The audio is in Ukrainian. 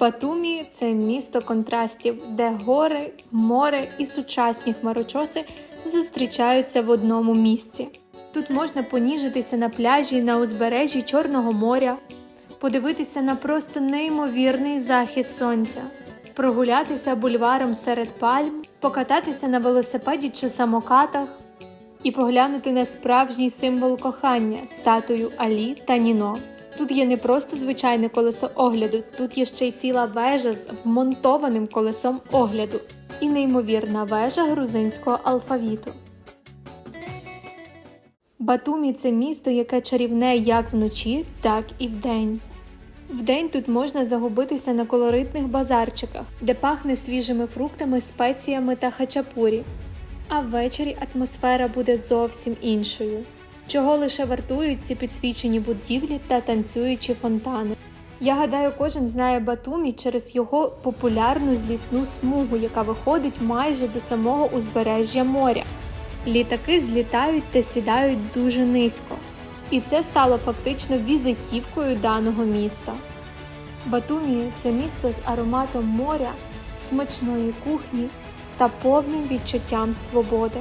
Батумі це місто контрастів, де гори, море і сучасні хмарочоси зустрічаються в одному місці. Тут можна поніжитися на пляжі на узбережжі Чорного моря, подивитися на просто неймовірний захід сонця, прогулятися бульваром серед пальм, покататися на велосипеді чи самокатах і поглянути на справжній символ кохання статую Алі та Ніно. Тут є не просто звичайне колесо огляду, тут є ще й ціла вежа з вмонтованим колесом огляду і неймовірна вежа грузинського алфавіту. Батумі це місто, яке чарівне як вночі, так і вдень. Вдень тут можна загубитися на колоритних базарчиках, де пахне свіжими фруктами, спеціями та хачапурі. А ввечері атмосфера буде зовсім іншою, чого лише вартують ці підсвічені будівлі та танцюючі фонтани. Я гадаю, кожен знає Батумі через його популярну злітну смугу, яка виходить майже до самого узбережжя моря. Літаки злітають та сідають дуже низько, і це стало фактично візитівкою даного міста. Батумі це місто з ароматом моря, смачної кухні та повним відчуттям свободи.